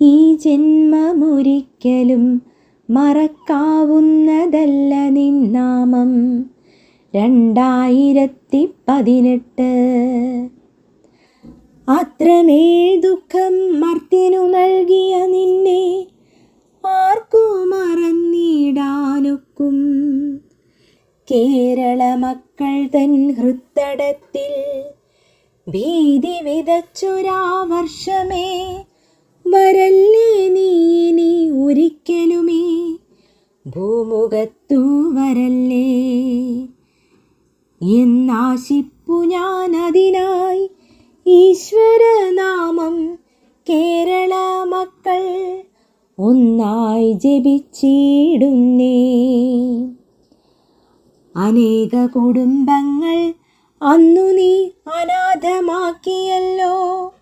ഈ ജന്മമൊരിക്കലും മറക്കാവുന്നതല്ല നിന്നാമം രണ്ടായിരത്തി പതിനെട്ട് അത്രമേൽ ദുഃഖം മർത്യനു കേരള മക്കൾ തൻ ഹൃത്തടത്തിൽ ഭീതി വിതച്ചൊരാ വർഷമേ വരല്ലേ നീ ഇനി ഒരിക്കലുമേ? ഭൂമുഖത്തു വരല്ലേ? എന്നാശിപ്പു ഞാൻ അതിനായി ഈശ്വരനാമം കേരള മക്കൾ ഒന്നായി ജപിച്ചിടുന്നേ. അനേക കുടുംബങ്ങൾ അന്നു നീ അനാഥമാക്കിയല്ലോ.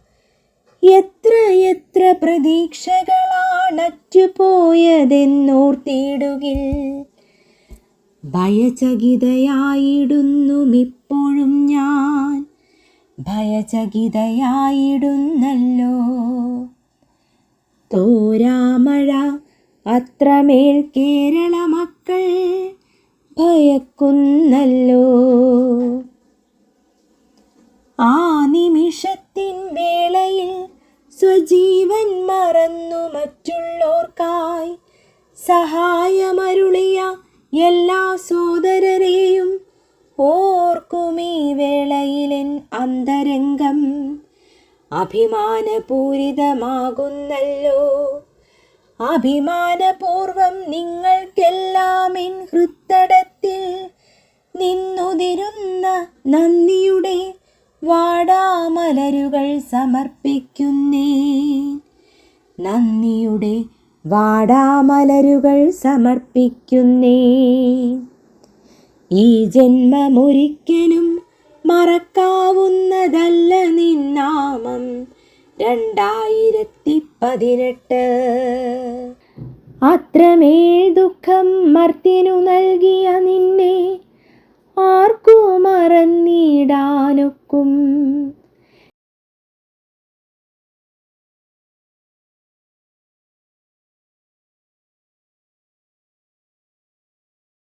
എത്ര എത്ര പ്രതീക്ഷകളാണറ്റുപോയതെന്നോർത്തിടുകിൽ ഭയചകിതയായിടുന്നുമിപ്പോഴും ഞാൻ. ഭയചകിതയായിടുന്നല്ലോ. തോരാമഴ അത്രമേൽ കേരള മക്കൾ ഭയക്കുന്നല്ലോ. ആ നിമിഷത്തിൻ വേളയിൽ സ്വജീവൻ മറന്നു മറ്റുള്ളോർക്കായി സഹായമരുളിയ എല്ലാ സോദരരെയും ഓർക്കുമീ വേളയിലെൻ അന്തരംഗം. അഭിമാനപൂരിതമാകുന്നല്ലോ. അഭിമാനപൂർവം നിങ്ങൾക്കെല്ലാം നന്ദിയുടെ വാടാമലരുകൾ സമർപ്പിക്കുന്നേ നന്ദിയുടെ വാടാമലരുകൾ സമർപ്പിക്കുന്നേ ഈ ജന്മമൊരിക്കലും മറക്കാവുന്നതല്ല നിന്നാമം രണ്ടായിരത്തി പതിനെട്ട് അത്രമേൽ ദുഃഖം മർത്തിനു നൽകിയ